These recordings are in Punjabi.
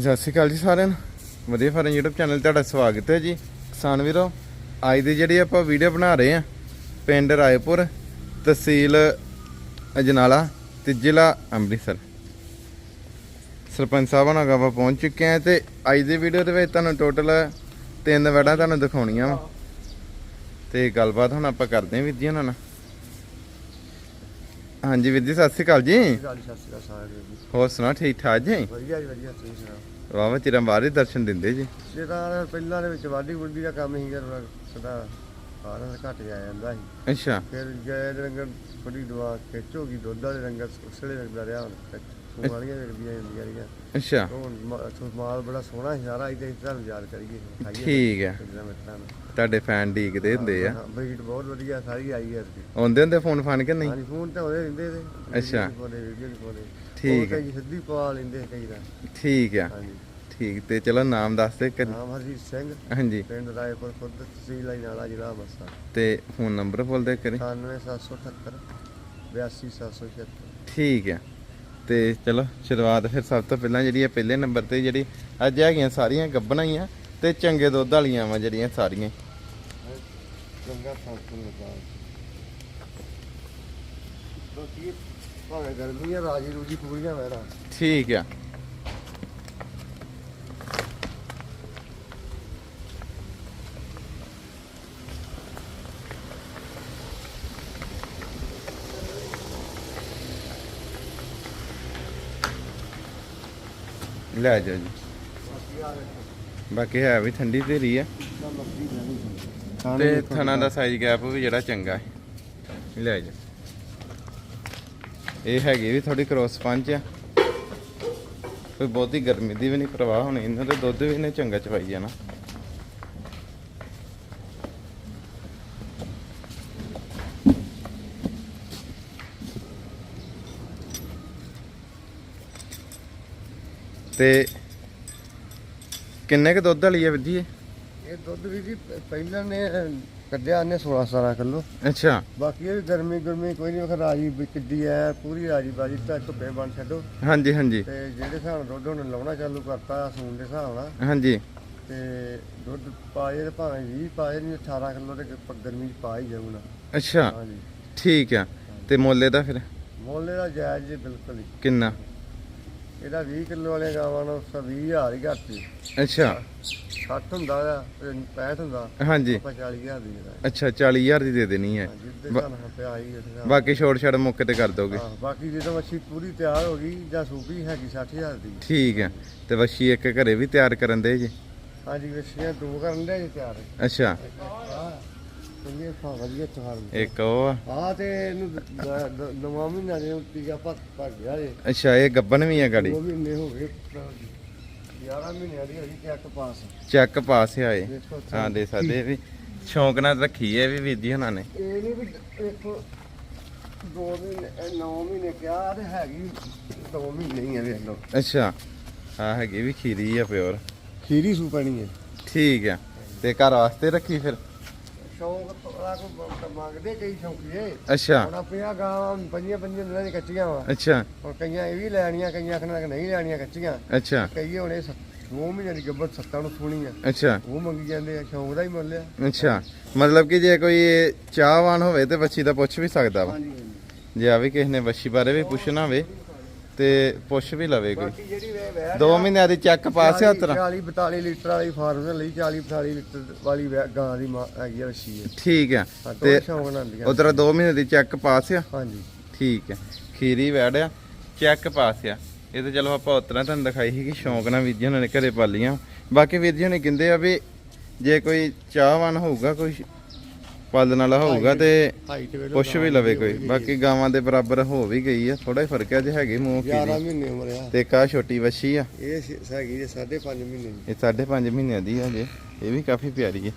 ਸਤਿ ਸ਼੍ਰੀ ਅਕਾਲ ਜੀ ਸਾਰਿਆਂ ਨੂੰ। ਵਧੀਆ ਫਾਰਮ YouTube ਚੈਨਲ 'ਤੇ ਤੁਹਾਡਾ ਸਵਾਗਤ ਹੈ ਜੀ। ਕਿਸਾਨ ਵੀਰੋ, ਅੱਜ ਦੀ ਜਿਹੜੀ ਆਪਾਂ ਵੀਡੀਓ ਬਣਾ ਰਹੇ ਆ ਪਿੰਡ ਰਾਏਪੁਰ, ਤਹਿਸੀਲ ਅਜਨਾਲਾ ਤੇ ਜ਼ਿਲ੍ਹਾ ਅੰਮ੍ਰਿਤਸਰ। ਸਰਪੰਚ ਸਾਹਿਬ ਨਾਲ ਆਪਾਂ ਪਹੁੰਚ ਚੁੱਕੇ ਆ ਤੇ ਅੱਜ ਦੀ ਵੀਡੀਓ ਦੇ ਵਿੱਚ ਤੁਹਾਨੂੰ ਟੋਟਲ ਤਿੰਨ ਵੜਾਂ ਤੁਹਾਨੂੰ ਦਿਖਾਉਣੀਆਂ ਵਾ। ਤੇ ਗੱਲਬਾਤ ਹੁਣ ਆਪਾਂ ਕਰਦੇ ਹਾਂ ਵੀਰ ਜੀ ਉਹਨਾਂ ਨਾਲ। ਹਾਂਜੀ ਵੀਰ ਜੀ ਸਤਿ ਸ਼੍ਰੀ ਅਕਾਲ ਜੀ। ਗਾਲੀ ਸਤਿ ਸ਼੍ਰੀ ਅਕਾਲ ਸਾਰਿਆਂ ਨੂੰ ਜੀ। ਹੋਰ ਸੁਣਾ ਠੀਕ ਠਾਕ ਜੀ? ਵਧੀਆ ਜੀ ਵਧੀਆ ਤੁਸੀਂ ਸੁਣਾਓ? ਵਾਵਾ ਚਿਰਾਂ ਬਾਅਦ ਹੀ ਦਰਸ਼ਨ ਦਿੰਦੇ ਜੀ। ਜੇ ਤਾਂ ਪਹਿਲਾਂ ਦੇ ਵਿੱਚ ਵਾਢੀ ਵੁੱਡੀ ਦਾ ਕੰਮ ਹੀ ਕਰਦਾ ਸਦਾ ਸਾਰਾ ਘਟ ਜਾ ਜਾਂਦਾ ਸੀ। ਅੱਛਾ। ਫਿਰ ਗਏ ਰੰਗਰ ਥੋੜੀ ਦਵਾ ਖਿੱਚ ਹੋ ਗਈ ਦੁੱਧ ਵਾਲੇ ਰੰਗਰ ਉਸਲੇ ਰੰਗਦਾ ਰਿਹਾ ਹੁਣ ਵਾਲੀਆਂ ਰਹੀਆਂ ਅੱਛਾ। ਉਹ ਮਾਲ ਬੜਾ ਸੋਹਣਾ ਸੀ ਸਾਰਾ ਇਹਦੇ ਤੁਹਾਨੂੰ ਯਾਦ ਕਰੀਏ ਠੀਕ ਹੈ ਤੁਹਾਡੇ ਫੈਨ ਡੀਕਦੇ ਹੁੰਦੇ ਆ। ਬਰੀਡ ਬਹੁਤ ਵਧੀਆ ਸਾਰੀ ਆਈ ਹੈ ਆਉਂਦੇ ਹੁੰਦੇ ਫੋਨ ਫਾਨ ਕਿ ਨਹੀਂ? ਹਾਂਜੀ ਫੋਨ ਤੇ ਉਹਦੇ ਰਹਿੰਦੇ ਤੇ ਅੱਛਾ। ਠੀਕ ਹੈ। ਸਿੱਧੀ ਪਵਾ ਲੈਂਦੇ ਕਈ ਦਾ ਠੀਕ ਆ। ਹਾਂਜੀ। ਠੀਕ ਤੇ ਚਲੋ ਨਾਮ ਦੱਸ ਦੇ ਕਰੀ ਨਾਮ ਹਰਜੀਤ ਸਿੰਘ। ਹਾਂਜੀ। ਪਿੰਡ ਰਾਏਪੁਰ ਖੁਰਦ ਤਹਿਸੀਲ ਆਈ ਨਾਲਾ ਜ਼ਿਲ੍ਹਾ ਅੰਮ੍ਰਿਤਸਰ। ਤੇ ਫੋਨ ਨੰਬਰ ਬੋਲ ਦੇ ਕਰੀ 97778 82776 ਠੀਕ ਆ। ਤੇ ਚਲੋ ਸ਼ੁਰੂਆਤ ਫਿਰ ਸਭ ਤੋਂ ਪਹਿਲਾਂ ਜਿਹੜੀ ਆ ਪਹਿਲੇ ਨੰਬਰ ਤੇ ਜਿਹੜੀ ਅੱਜ ਹੈਗੀਆਂ ਸਾਰੀਆਂ ਗੱਬਣਾ ਹੀ ਆ ਤੇ ਚੰਗੇ ਦੁੱਧ ਵਾਲੀਆਂ ਵਾ ਜਿਹੜੀਆਂ ਸਾਰੀਆਂ। ਗੰਗਾ ਸੰਤਨ ਲਗਾ ਬਾਕੀ ਭਾਵੇਂ ਗਰਮੀ ਆ ਰਾਜੀ ਰੂਜੀ ਪੂਰੀਆਂ ਵੈਰਾ ਠੀਕ ਆ। ਲੈ ਜਾਓ ਜੀ। ਬਾਕੀ ਹੈ ਵੀ ਠੰਡੀ ਧੀਰੀ ਆ। ਨਾ ਮੱਕੀ ਨਹੀਂ ਤੇ ਥਣਾ ਦਾ ਸਾਈਜ਼ ਗੈਪ ਵੀ ਜਿਹੜਾ ਚੰਗਾ ਹੈ। ਲੈ ਜਾ। ਇਹ ਹੈਗੀ ਵੀ ਥੋੜੀ ਕ੍ਰੋਸ ਪੰਚ ਆ। ਕੋਈ ਬਹੁਤੀ ਗਰਮੀ ਦੀ ਵੀ ਨਹੀਂ ਪ੍ਰਵਾਹ ਹੋਣੀ। ਇਹਨਾਂ ਦੇ ਦੁੱਧ ਵੀ ਇਹਨੇ ਚੰਗਾ ਚਵਾਈ ਜਾਣਾ। ਤੇ ਕਿੰਨੇ ਕ ਦੁੱਧ ਵਾਲੀ ਆ ਵਿੱਧੀ ਇਹ? ਇਹ ਦੁੱਧ ਵੀ ਜੀ ਪਹਿਲਾਂ ਨੇ ਕੱਢਿਆ ਨੇ 16 17 ਕਿਲੋ। ਅੱਛਾ। ਬਾਕੀ ਇਹ ਗਰਮੀ ਗਰਮੀ ਕੋਈ ਨਹੀਂ ਵਖ ਰਾਜੀ ਵੀ ਕਿੱਡੀ ਐ ਪੂਰੀ ਰਾਜੀ ਬਾਜੀ ਤਾਂ ਧੁੱਪੇ ਬਣ ਛੱਡੋ। ਹਾਂਜੀ ਹਾਂਜੀ। ਤੇ ਜਿਹੜੇ ਹਿਸਾਬ ਨਾਲ ਦੁੱਧ ਹੁਣ ਲਾਉਣਾ ਚਾਲੂ ਕਰਤਾ ਸੂਣ ਦੇ ਹਿਸਾਬ ਨਾਲ। ਹਾਂਜੀ। ਤੇ ਦੁੱਧ ਪਾਏ ਤੇ ਭਾਵੇਂ 20 ਪਾਏ ਨਹੀਂ 18 ਕਿਲੋ ਤੇ ਗ- ਗਰਮੀ ਚ ਪਾ ਹੀ ਜਾਊਗਾ ਅੱਛਾ। ਹਾਂਜੀ। ਠੀਕ ਆ। ਤੇ ਮੁੱਲ ਦਾ ਫਿਰ? ਮੁੱਲ ਇਹਦਾ ਜਾਇਜ਼ ਜੀ ਬਿਲਕੁਲ ਹੀ। ਕਿੰਨਾ? ਇਹਦਾ 20 ਕਿਲੋ ਵਾਲੇ ਗਾਵਾਂ ਨੂੰ 20000 ਹੀ ਘੱਟ ਅੱਛਾ। 60 ਹੁੰਦਾ ਆ 65 ਹੁੰਦਾ। ਹਾਂਜੀ। ਆਪਾਂ 40000 ਦੀ ਜਿਹੜਾ ਅੱਛਾ 40000 ਦੀ ਦੇ ਦੇਣੀ ਹੈ। ਜਿੱਦੇ ਪਿਆ ਬਾਕੀ ਛੋੜ ਛੜ ਮੌਕੇ ਤੇ ਕਰ ਦੋਗੇ। ਬਾਕੀ ਜਦੋਂ ਮੱਛੀ ਪੂਰੀ ਤਿਆਰ ਹੋ ਗਈ ਜਾਂ ਸੂਪੀ ਹੈਗੀ 60000 ਦੀ। ਠੀਕ ਹੈ। ਤੇ ਵੱਛੀ ਇੱਕ ਘਰੇ ਵੀ ਤਿਆਰ ਕਰਨ ਦੇ ਜੀ? ਹਾਂਜੀ ਵਛੀਆਂ ਦੋ ਕਰਨ ਦੇ ਜੀ ਤਿਆਰ। ਅੱਛਾ। ਚੰਗੇ ਫਾ ਵਧੀਆ ਤਿਆਰ ਇੱਕ ਉਹ ਆ। ਆ ਤੇ ਇਹਨੂੰ ਦ- ਦ- ਦ- ਨਵਾਂ ਮਹੀਨਾ ਦੇ ਟੀਕਾ ਪੱਕ ਪੱਕ ਗਿਆ ਜੇ ਅੱਛਾ ਇਹ ਗੱਬਨ ਵੀ ਆ ਗਾੜੀ? ਦੋ ਮਹੀਨੇ ਹੋ ਗਏ 11 ਮਹੀਨਿਆਂ ਦੀ। ਹੋਈ ਚੈੱਕ ਪਾਸ ਚੈੱਕ ਪਾਸ ਆਏ ਦੇਖੋ। ਹਾਂ ਦੇ ਸਕਦੇ ਇਹ ਵੀ ਸ਼ੌਂਕ ਨਾਲ ਰੱਖੀ ਹੈ ਇਹ ਵੀ ਵੀਰ ਜੀ ਹਨਾਂ ਨੇ। ਇਹ ਨਹੀਂ ਵੀ ਦੇਖੋ ਦੋ ਮਹੀਨੇ 9 ਮਹੀਨੇ ਕਿਹਾ ਤੇ ਹੈਗੀ ਦੋ ਮਹੀਨੇ ਹੀ ਆ ਵੇਖ ਲਓ। ਅੱਛਾ ਹਾਂ ਹੈਗੀ ਵੀ ਖੀਰੀ ਆ ਪਿਓਰ। ਖੀਰੀ ਸੂ ਪੈਣੀ ਹੈ ਠੀਕ ਆ। ਤੇ ਘਰ ਵਾਸਤੇ ਰੱਖੀ ਫਿਰ? ਸ਼ੌਂਕ ਥੋੜਾ ਕੋ ਮੰਗਦੇ ਕਈ ਸ਼ੌਂਕੀਏ। ਅੱਛਾ। ਹੁਣ ਆਪਣੀਆਂ ਗਾਵਾਂ ਪੰਜੀਆਂ ਪੰਜੀਆਂ ਦਿਨਾਂ ਦੀ ਕੱਚੀਆਂ ਵਾ। ਅੱਛਾ। ਹੁਣ ਕਈਆਂ ਇਹ ਵੀ ਲੈਣੀਆਂ ਕਈਆਂ ਆਖਣਾ ਕਿ ਨਹੀਂ ਲੈਣੀਆਂ ਕੱਚੀਆਂ। ਅੱਛਾ। ਕਈ ਹੁਣ ਇਹ 2 ਮਹੀਨਿਆਂ ਦੀ ਗੱਬਰ ਸੱਤਾਂ ਨੂੰ ਸੋਣੀ ਆ। ਅੱਛਾ। ਉਹ ਮੰਗੀ ਜਾਂਦੇ ਆ ਸ਼ੌਂਕ ਦਾ ਹੀ ਮੁੱਲ ਆ। ਅੱਛਾ। ਮਤਲਬ ਕਿ ਜੇ ਕੋਈ ਚਾਹਵਾਨ ਹੋਵੇ ਤੇ ਵੱਛੀ ਦਾ ਪੁੱਛ ਵੀ ਸਕਦਾ ਵਾ। ਹਾਂਜੀ ਜੇ ਆ ਵੀ ਕਿਸੇ ਨੇ ਵੱਛੀ ਬਾਰੇ ਵੀ ਪੁੱਛਣਾ ਹੋਵੇ ਤੇ ਪੁੱਛ ਵੀ ਲਵੇ ਕੋਈ ਬਾਕੀ ਜਿਹੜੀ ਦੋ ਮਹੀਨਿਆਂ ਦੀ ਚੈੱਕ ਪਾਸ ਆ ਉਤਰਾ 40 42 ਲੀਟਰ ਵਾਲੀ ਫਾਰਮ ਦੇ ਲਈ 40 42 ਲੀਟਰ ਵਾਲੀ ਗਾਂ ਦੀ ਮਾਂ ਹੈਗੀ ਆ ਵਛੀ ਹੈ ਠੀਕ ਆ। ਹਾਂ ਤੇ ਸ਼ੌਂਕ ਨਾਲ ਉਤਰਾ ਦੋ ਮਹੀਨੇ ਦੀ ਚੈੱਕ ਪਾਸ ਆ? ਹਾਂਜੀ। ਠੀਕ ਆ। ਖੀਰੀ ਵੈੜ ਆ ਚੈੱਕ ਪਾਸ ਆ। ਇਹ ਤੇ ਚਲੋ ਆਪਾਂ ਉਤਰਾ ਤੁਹਾਨੂੰ ਦਿਖਾਈ ਸੀ ਕਿ ਸ਼ੌਂਕ ਨਾਲ ਵੀਰ ਜੀ ਉਹਨਾਂ ਨੇ ਘਰੇ ਪਾਲੀਆਂ। ਬਾਕੀ ਵੀਰ ਜੀ ਨੇ ਕਹਿੰਦੇ ਆ ਵੀ ਜੇ ਕੋਈ ਚਾਹਵਾਨ ਹੋਊਗਾ ਕੋਈ ਪਾਲਣ ਵਾਲਾ ਹੋਊਗਾ ਤੇ ਹਾਈਟ ਵੇਲੇ ਪੁੱਛ ਵੀ ਲਵੇ ਕੋਈ। ਬਾਕੀ ਗਾਵਾਂ ਦੇ ਬਰਾਬਰ ਹੋ ਵੀ ਗਈ ਆ ਥੋੜਾ ਹੀ ਫ਼ਰਕ ਆ ਜੇ ਹੈਗੇ ਮੂੰਹ 11 ਖੀਰੀ ਮਹੀਨੇ ਉਮਰ ਆ। ਤੇ ਕਾ ਛੋਟੀ ਵੱਛੀ ਆ। ਇਹ ਸ- ਹੈਗੀ ਜੇ 5.5 ਮਹੀਨੇ ਦੀ। ਇਹ 5.5 ਮਹੀਨਿਆਂ ਦੀ ਆ ਜੇ। ਇਹ ਵੀ ਕਾਫੀ ਪਿਆਰੀ ਹੈ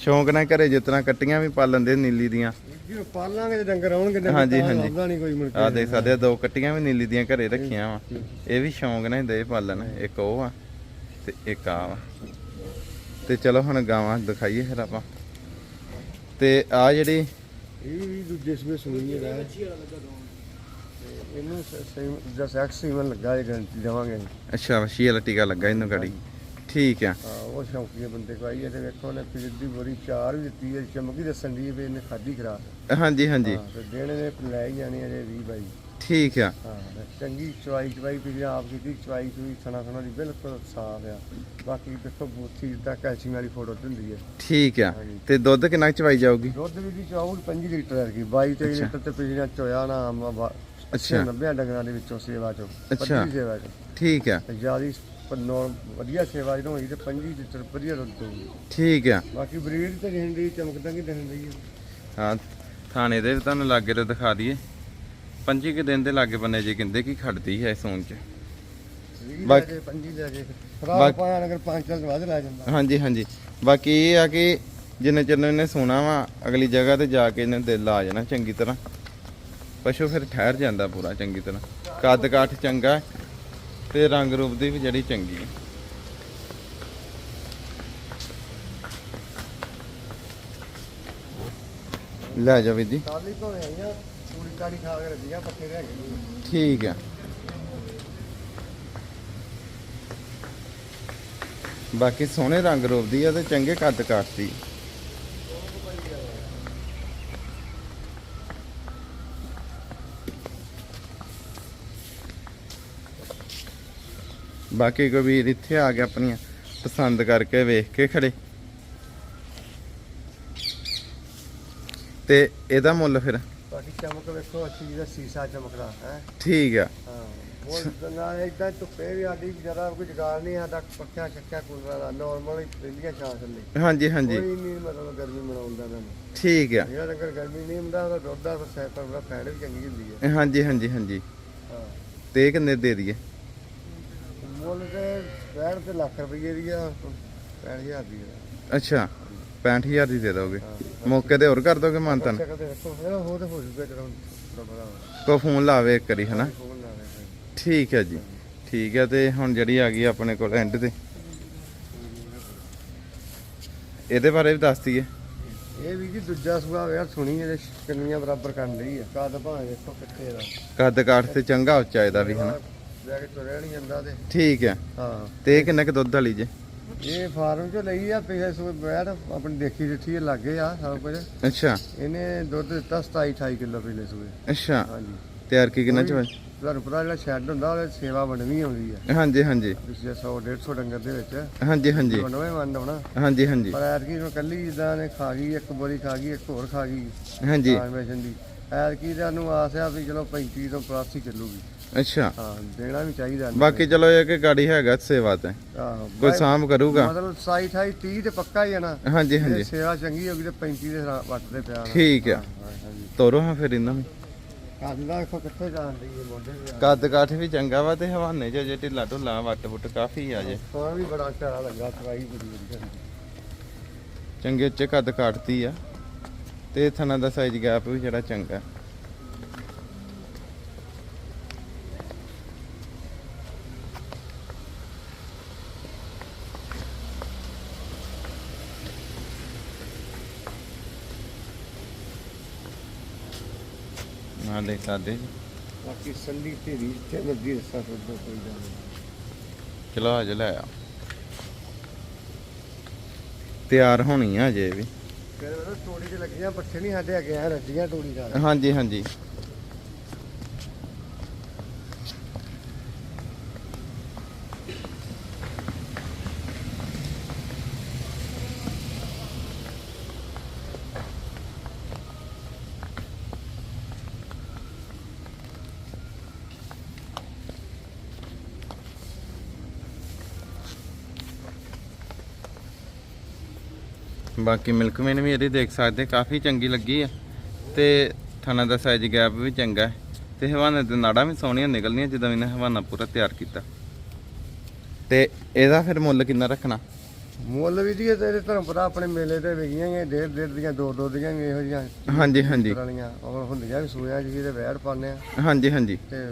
ਸ਼ੌਂਕ ਨਾਲ ਘਰੇ ਜਿਤਨਾ ਕੱਟੀਆਂ ਵੀ ਪਾਲਣ ਦੇ ਨੀਲੀ ਦੀਆਂ। ਜੇ ਪਾਲਾਂਗੇ ਤੇ ਡੰਗਰ ਆਉਣਗੇ ਡੰਗਰ ਹਾਂਜੀ, ਤਾਂ ਹਾਂਜੀ। ਲੱਭਦਾ ਨਹੀਂ ਕੋਈ ਮੁੜ ਕੇ। ਆ ਦੇਖ ਸਕਦੇ ਆ ਦੋ ਕੱਟੀਆਂ ਵੀ ਨੀਲੀ ਦੀਆਂ ਘਰੇ ਰੱਖੀਆਂ ਵਾ। ਇਹ ਵੀ ਸ਼ੌਂਕ ਨਾਲ ਦੇ ਪਾਲਣ ਇੱਕ ਉਹ ਆ ਤੇ ਇੱਕ ਆ ਵਾ। ਤੇ ਚਲੋ ਹੁਣ ਗਾਵਾਂ ਦਿਖਾਈਏ ਫਿਰ ਆਪਾਂ। ਤੇ ਆ ਜਿਹੜੀ ਇਹ ਵੀ ਦੂਜੇ ਸਵੇ ਸੁਣੀ ਹੈ ਇਹਨੂੰ ਜਸ ਐਕਸ ਸੀਮਨ ਲੱਗਾ ਇਹ ਗਰੰਟੀ ਦੇਵਾਂਗੇ। ਅੱਛਾ ਵਸ਼ੀ ਵਾਲਾ ਟੀਕਾ ਲੱਗਾ ਇਹਨੂੰ ਗਾੜੀ। ਠੀਕ ਆ। ਹਾਂ ਉਹ ਸ਼ੌਂਕੀਏ ਬੰਦੇ ਕੋ ਆਈ ਇਹਦੇ ਵੇਖੋ ਨੇ ਪੀਰ ਦੀ ਬੋਰੀ ਚਾਰ ਵੀ ਦਿੱਤੀ ਹੈ ਚਮਕੀ ਦੱਸਣ ਦੀ ਵੀ ਇਹਨੇ ਖਾਦੀ ਖਰਾਬ। ਹਾਂਜੀ ਹਾਂਜੀ। ਹਾਂ ਤੇ ਦੇਣੇ ਨੇ ਲੈ ਹੀ ਜਾਣੀ ਅਜੇ 20 ਬਾਈ। ਠੀਕ ਆ। ਹਾਂ ਚੰਗੀ ਚਵਾਈ ਚਵਾਈ ਵੀ ਆਪ ਕੀਤੀ ਚਵਾਈ ਚੂਈ ਸਣਾ ਸਣਾ ਦੀ ਬਿਲਕੁਲ ਸਾਫ਼ ਆ। ਬਾਕੀ ਦੇਖੋ ਬੂਥੀ ਦਾ ਕੈਲਸ਼ੀਅਮ ਵਾਲੀ ਫੋਟੋ ਹੁੰਦੀ ਹੈ। ਠੀਕ ਆ। ਹਾਂਜੀ। ਤੇ ਦੁੱਧ ਕਿੰਨਾ ਕੁ ਚਵਾਈ ਜਾਊਗੀ? ਦੁੱਧ ਵੀ ਦੀ ਚਾਹੂਲ 5 ਲੀਟਰ ਹੈ ਕੀ 22 23 ਅੱਛਾ। ਲੀਟਰ ਤੇ ਪਿਛਲਾ ਚੋਇਆ ਨਾ ਅੱਛਾ। 90 ਡੰਗਰਾਂ ਦੇ ਵਿੱਚੋਂ ਸੇਵਾ ਚੋਂ ਅੱਛਾ। ਸੇਵਾ ਚੋਂ। ਠੀਕ ਆ। ਤੇ ਜਿਆਦੀ ਪੰਨੋ ਵਧੀਆ ਸੇਵਾ ਜਦੋਂ ਹੋਈ ਤੇ 25 ਲੀਟਰ ਵਧੀਆ ਦੁੱਧ ਦਊਗੀ। ਠੀਕ ਆ। ਬਾਕੀ ਬਰੀਡ ਤੇ ਰਹਿਣ ਦੀ ਚਮਕਦਾ ਕੀ ਦਿਖਣ ਰਹੀ ਹੈ ਹਾਂ ਥਾਣੇ ਦੇ ਵੀ ਤੁਹਾਨੂੰ ਲਾਗੇ ਤੇ ਦਿਖਾ ਦਈਏ। ਪੰਜੀ ਕੁ ਦਿਨ ਦੇ ਲਾਗੇ ਬੰਨੇ ਜੀ ਕਹਿੰਦੇ ਕਿ ਖੜਦੀ ਹੈ ਸੌਣ ਚ। ਬਾਕੀ- ਜੇ 25 ਲੈ ਜੇ। ਖਰਾਬ ਬਾਕੀ- ਪਾਇਆ ਅਗਰ 5 ਸਾਲ ਬਾਅਦ ਲੈ ਜਾਂਦਾ। ਹਾਂਜੀ ਹਾਂਜੀ। ਬਾਕੀ ਇਹ ਆ ਕਿ ਜਿੰਨੇ ਚਿਰ ਇਹਨੇ ਸੋਣਾ ਵਾ ਅਗਲੀ ਜਗ੍ਹਾ ਤੇ ਜਾ ਕੇ ਇਹਨੇ ਦਿਲ ਆ ਜਾਣਾ ਚੰਗੀ ਤਰ੍ਹਾਂ। ਪਸ਼ੂ ਫਿਰ ਠਹਿਰ ਜਾਂਦਾ ਪੂਰਾ ਚੰਗੀ ਤਰ੍ਹਾਂ। ਕੱਦ ਕਾਠ ਚੰਗਾ ਹੈ ਤੇ ਰੰਗ ਰੂਪ ਦੀ ਵੀ ਜਿਹੜੀ ਚੰਗੀ ਹੈ ਲੈ ਜਾ ਵੀਰ ਜੀ। ਕਾਲੀ ਭਾਵੇਂ ਆਈਆਂ ਕਾੜੀ ਖਾ ਕੇ ਰੱਜੀਆਂ ਪੱਕੇ ਰਹਿ ਗਏ ਠੀਕ ਆ। ਬਾਕੀ ਸੋਹਣੇ ਰੰਗ ਰੂਪ ਦੀ ਆ ਤੇ ਚੰਗੇ ਕੱਦ ਕਾਟਦੀ। ਬਾਕੀ ਕੋਈ ਵੀਰ ਇੱਥੇ ਆ ਕੇ ਆਪਣੀਆਂ ਪਸੰਦ ਕਰਕੇ ਵੇਖ ਕੇ ਖੜੇ। ਤੇ ਇਹਦਾ ਮੁੱਲ ਫਿਰ? ਚਮਕ ਵੇਖੋ ਅੱਛੀ ਦਾ ਸੀਸਾ ਚਮਕਦਾ ਹੈ। ਠੀਕ ਆ। ਹਾਂ ਉਹ ਨਾ ਇਦਾਂ ਧੁੱਪੇ ਵੀ ਆਡੀ ਜਰਾ ਕੋਈ ਜਗਾਲ ਨਹੀਂ ਆਦਾ ਪੱਖਿਆਂ ਚੱਕਿਆ ਕੂਲਰਾਂ ਦਾ ਨਾਰਮਲ ਹੀ ਰਹਿੰਦੀਆਂ ਛਾਂ ਥੱਲੇ। ਹਾਂਜੀ ਹਾਂਜੀ। ਕੋਈ ਨਹੀਂ ਮਤਲਬ ਗਰਮੀ ਮਨਾਉਂਦਾ ਮੈਨੂੰ ਠੀਕ ਆ। ਜਿਹੜਾ ਡੰਗਰ ਗਰਮੀ ਨਹੀਂ ਹੁੰਦਾ ਉਹਦਾ ਦੁੱਧ ਦਾ ਸੈਪਰ ਦਾ ਫੈਟ ਵੀ ਚੰਗੀ ਹੁੰਦੀ ਹੈ ਹਾਂਜੀ ਹਾਂਜੀ ਹਾਂਜੀ। ਹਾਂ। ਤੇ ਕਿੰਨੇ ਦੇ ਦਈਏ? ਮੁੱਲ ਤੇ 65 ਤੇ ਲੱਖ ਰੁਪਏ ਦੀ ਆ 65000 ਦੀ ਅੱਛਾ 65000 ਦੀ ਦੇ ਦੋਗੇ। ਮੌਕੇ ਤੇ ਹੋਰ ਕਰ ਦੋਗੇ ਮਾਨਤਨ? ਹੋ ਹੋ ਕੋ ਫੋਨ ਲਾਵੇ ਇੱਕ ਵਾਰੀ ਹਨਾ? ਠੀਕ ਹੈ ਜੀ। ਠੀਕ ਹੈ ਤੇ ਹੁਣ ਜਿਹੜੀ ਆ ਗਈ ਆਪਣੇ ਕੋਲ ਐਂਡ ਤੇ। ਇਹਦੇ ਬਾਰੇ ਵੀ ਦੱਸ ਦਈਏ। ਇਹ ਵੀ ਜੀ ਦੂਜਾ ਸੁਭਾਅ ਵੇਖ ਸੁਣੀ ਇਹਦੇ ਕਿੰਨੀਆਂ ਬਰਾਬਰ ਕਰਨ ਲਈ ਆ। ਕਾਦ ਭਾਵੇਂ ਵੇਖੋ ਕਿੱਥੇ ਦਾ ਕੱਦ ਕਾਠ ਤੇ ਚੰਗਾ ਉੱਚਾ ਇਹਦਾ ਵੀ ਹਨਾ? ਲੈ ਕੇ ਤੁਰਿਆ ਨਹੀਂ ਜਾਂਦਾ ਤੇ। ਠੀਕ ਹੈ। ਹਾਂ। ਤੇ ਇਹ ਕਿੰਨੇ ਕ ਦੁੱਧ ਵਾਲੀ ਜੇ? ਇਹ ਫਾਰਮ ਚੋਂ ਲਈ ਆ ਪਿਛਲੇ ਸੂਏ ਬੈਠ ਆਪਣੀ ਦੇਖੀ ਦਿੱਠੀ ਇਹ ਲੱਗੇ ਆ ਸਭ ਕੁਝ। ਅੱਛਾ। ਇਹਨੇ ਦੁੱਧ ਦਿੱਤਾ 27 28 ਕਿਲੋ ਪਿਛਲੇ ਸੂਏ। ਅੱਛਾ। ਹਾਂਜੀ। ਤਿਆਰ ਕੀ ਕਿੰਨਾ ਚ? ਤੁਹਾਨੂੰ ਪਤਾ ਜਿਹੜਾ ਸ਼ੈੱਡ ਹੁੰਦਾ ਉਹਦੇ ਸੇਵਾ ਵੰਡਣੀ ਆਉਂਦੀ ਆ। ਹਾਂਜੀ ਹਾਂਜੀ। ਪਿਛਲੇ 100 150 ਡੰਗਰ ਦੇ ਵਿੱਚ। ਹਾਂਜੀ ਹਾਂਜੀ। ਵੰਡਵੇਂ ਵੰਡ ਹੋਣਾ। ਹਾਂਜੀ ਹਾਂਜੀ। ਪਰ ਐਤਕੀ ਨੂੰ ਕੱਲੀ ਜਿੱਦਾਂ ਨੇ ਖਾ ਗਈ ਇੱਕ ਬੋਰੀ ਖਾ ਗਈ ਇੱਕ ਹੋਰ ਖਾ ਗਈ। ਹਾਂਜੀ। ਟ੍ਰਾਂਸਮਿਸ਼ਨ ਦੀ। ਐਤਕੀ ਦਾ ਨੂੰ ਆਸ ਆ ਵੀ ਚਲੋ 35 ਤੋਂ ਪਲੱਸ ਹੀ ਚੱਲੂਗੀ। ਅੱਛਾ। ਹਾਂ ਦੇਣਾ ਵੀ ਚਾਹੀਦਾ ਇਹਨੂੰ। ਬਾਕੀ ਚਲੋ ਇਹ ਕਿ ਗਾੜੀ ਹੈਗਾ ਸੇਵਾ ਤੇ। ਆਹੋ ਕੋਈ ਸਾਂਭ ਕਰੂਗਾ। ਮਤਲਬ 27 28 30 ਤੇ ਪੱਕਾ ਹੀ ਆ ਨਾ। ਹਾਂਜੀ ਜੇ ਹਾਂਜੀ। ਸੇਵਾ ਚੰਗੀ ਹੋਗੀ ਤੇ 35 ਦੇ ਰਾ- ਵੱਟ ਦੇ ਪਿਆ ਠੀਕ ਆ। ਹਾਂਜੀ। ਤੋਰੋ ਹਾਂ ਫਿਰ ਇਹਨਾਂ ਨੂੰ। ਕੱਦ ਦਾ ਵੇਖੋ ਕਿੱਥੇ ਜਾਣ ਦੀ ਹੈ ਮੋਢੇ ਤੇ ਆ। ਕੱਦ ਕਾਠ ਵੀ ਚੰਗਾ ਵਾ ਤੇ ਹਵਾਨੇ ਚ ਜੇ ਢਿੱਲਾ ਢੁੱਲਾ ਵੱਟ ਵੁੱਟ ਕਾਫੀ ਆ ਜੇ। ਸੋਹਣਾ ਵੀ ਬੜਾ ਪਿਆਰਾ ਲੱਗਾ ਸਵਾਈ ਬੜੀ ਵਧੀਆ। ਚੰਗੇ ਉੱਚੇ ਕੱਦ ਕਾਟਦੀ ਆ। ਤੇ ਥਣਾ ਦਾ ਸਾਈਜ਼ ਗੈਪ ਵੀ ਜਿਹੜਾ ਚੰਗਾ। ਨਾ ਦੇਖ ਸਕਦੇ ਜੀ। ਬਾਕੀ ਸੰਦੀ ਢੇਰੀ ਤੇ ਮੱਦੀ ਰਸਾ ਸੁੱਧੋ ਕੋਈ ਗੱਲ ਨਹੀਂ। ਚਲੋ ਜਾ ਲੈ ਆ ਤਿਆਰ ਹੋਣੀ ਆ ਜੇ ਵੀ। ਫਿਰ ਉਹ ਤੋੜੀ ਤੇ ਲੱਗੀਆਂ ਪੱਠੇ ਨਹੀਂ ਸਾਡੇ ਅੱਗੇ ਆ ਰੱਜੀਆਂ ਤੋੜੀ ਦਾ ਹਾਂਜੀ ਹਾਂਜੀ। ਬਾਕੀ ਮਿਲਕਮੈਨ ਵੀ ਇਹਦੀ ਦੇਖ ਸਕਦੇ ਕਾਫੀ ਚੰਗੀ ਲੱਗੀ ਆ। ਤੇ ਥਣਾ ਦਾ ਸਾਈਜ਼ ਗੈਪ ਵੀ ਚੰਗਾ ਹੈ। ਤੇ ਹਵਾਨੇ ਦੇ ਨਾੜਾਂ ਵੀ ਸੋਹਣੀਆਂ ਨਿਕਲਣੀਆਂ ਜਦੋਂ ਇਹਨੇ ਹਵਾਨਾ ਪੂਰਾ ਤਿਆਰ ਕੀਤਾ। ਤੇ ਇਹਦਾ ਫਿਰ ਮੁੱਲ ਕਿੰਨਾ ਰੱਖਣਾ? ਮੁੱਲ ਵੀ ਜੀ ਤੇਰੇ ਤੁਹਾਨੂੰ ਪਤਾ ਆਪਣੇ ਮੇਲੇ ਤੇ ਵਿਕੀਆਂ ਹੀ ਡੇਢ ਡੇਢ ਦੀਆਂ ਦੋ ਦੋ ਦੀਆਂ ਵੀ ਇਹੋ ਜਿਹੀਆਂ ਹਾਂਜੀ ਹਾਂਜੀ। ਵਾਲੀਆਂ ਔਰ ਹੁੰਦੀਆਂ ਵੀ ਸੂਆਂ ਜੀ ਤੇ ਵੈੜ ਪਾਉਂਦੇ ਆ। ਹਾਂਜੀ ਹਾਂਜੀ। ਤੇ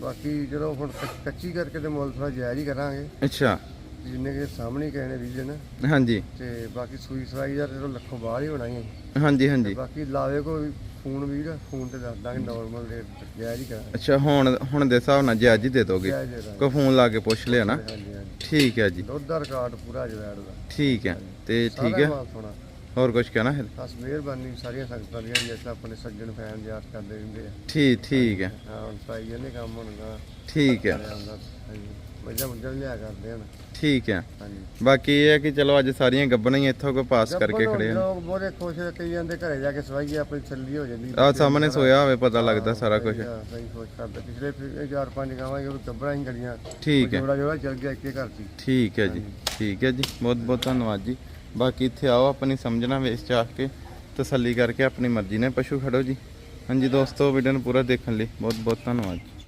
ਬਾਕੀ ਜਦੋਂ ਹੁਣ ਕੱਚ- ਕੱਚੀ ਕਰਕੇ ਤੇ ਮੁੱਲ ਥੋੜਾ ਜਾਇਜ਼ ਹੀ ਕਰਾਂਗੇ। ਅੱਛਾ। ਜਿੰਨੇ ਕਿ ਸਾਹਮਣੇ ਕਹੇ ਨੇ ਰੀਜਨ ਹਾਂਜੀ। ਤੇ ਬਾਕੀ ਸੂਈ ਸਵਾਈ ਦਾ ਤੇ ਲੱਖੋਂ ਬਾਹਰ ਹੀ ਹੋਣਾ ਹੀ ਹੈ। ਹਾਂਜੀ ਹਾਂਜੀ। ਬਾਕੀ ਲਾਵੇ ਕੋਈ ਫੋਨ ਵੀਰ ਫੋਨ ਤੇ ਦੱਸ ਦਾਂਗੇ ਨਾਰਮਲ ਰੇਟ ਜਾਇਜ਼ ਹੀ ਕਰਾਂਗੇ ਅੱਛਾ ਹੁਣ ਹੁਣ ਦੇ ਹਿਸਾਬ ਨਾਲ ਜਾਇਜ਼ ਹੀ ਦੇ ਦੋਗੇ। ਜਾਇਜ਼ ਕੋਈ ਫੋਨ ਲਾ ਕੇ ਪੁੱਛ ਲਿਆ ਨਾ। ਹਾਂਜੀ ਹਾਂਜੀ ਠੀਕ ਹੈ ਜੀ। ਦੁੱਧ ਦਾ ਰਿਕਾਰਡ ਪੂਰਾ ਜਵੈੜ ਦਾ। ਠੀਕ ਹੈ। ਤੇ ਠੀਕ ਸਾਰਾ ਹੈ ਮਾਲ ਸੋਹਣਾ। ਹੋਰ ਕੁਝ ਕਹਿਣਾ ਹੈ? ਬਸ ਮਿਹਰਬਾਨੀ ਸਾਰੀਆਂ ਸੰਗਤਾਂ ਦੀਆਂ ਜਿਸ ਆਪਣੇ ਸੱਜਣ ਫੈਨ ਯਾਦ ਕਰਦੇ ਰਹਿੰਦੇ ਆ। ਠੀਕ ਠੀਕ ਹੈ। ਹਾਂ ਹੁਣ ਪਾਈ ਜਾਂਦੇ ਕੰਮ ਹੁਣ ਗਾ ਠੀਕ ਹੈ। ਹਾਂਜੀ। ਮੱਝਾਂ ਮੁੱਝਾਂ ਵੀ ਲਿਆ ਕਰਦੇ ਹਨ। ਠੀਕ ਹੈ। ਹਾਂਜੀ। ਬਾਕੀ ਇਹ ਹੈ ਕਿ ਚਲੋ ਅੱਜ ਸਾਰੀਆਂ ਗੱਬਣਾਂ ਹੀ ਇੱਥੋਂ ਕੋਈ ਪਾਸ ਕਰਕੇ ਖੜੇ ਆ ਲੋਕ ਬੜੇ ਖੁਸ਼ ਹੋ ਕਈ ਜਾਂਦੇ ਘਰੇ ਜਾ ਕੇ ਸਵਾਈਏ ਆਪਣੀ ਛੱਲੀ ਹੋ ਜਾਂਦੀ। ਆ ਸਾਹਮਣੇ ਸੋਇਆ ਹੋਵੇ ਪਤਾ ਲੱਗਦਾ ਸਾਰਾ ਕੁਝ ਸਹੀ ਖੁਸ਼ ਕਰਦਾ। ਪਿਛਲੇ ਫਿਰ ਇਹ ਚਾਰ ਪੰਜ ਗਾਵਾਂ ਉਹ ਗੱਬਰਾਂ ਹੀ ਗੜੀਆਂ ਠੀਕ ਹੈ। ਜੋੜਾ ਜੋੜਾ ਚੱਲ ਗਿਆ ਇੱਕੇ ਘਰ ਠੀਕ ਹੈ ਜੀ ਠੀਕ ਹੈ ਜੀ। ਬਹੁਤ ਬਹੁਤ ਧੰਨਵਾਦ ਜੀ। ਬਾਕੀ ਇੱਥੇ ਆਓ ਆਪਣੀ ਸਮਝਣਾ ਵੇਚ ਚਾਹ ਕੇ ਤਸੱਲੀ ਕਰਕੇ ਆਪਣੀ ਮਰਜ਼ੀ ਨਾਲ ਪਸ਼ੂ ਖੜੋ ਜੀ। ਹਾਂਜੀ ਦੋਸਤੋ ਵੀਡੀਓ ਨੂੰ ਪੂਰਾ ਦੇਖਣ ਲਈ ਬਹੁਤ ਬਹੁਤ ਧੰਨਵਾਦ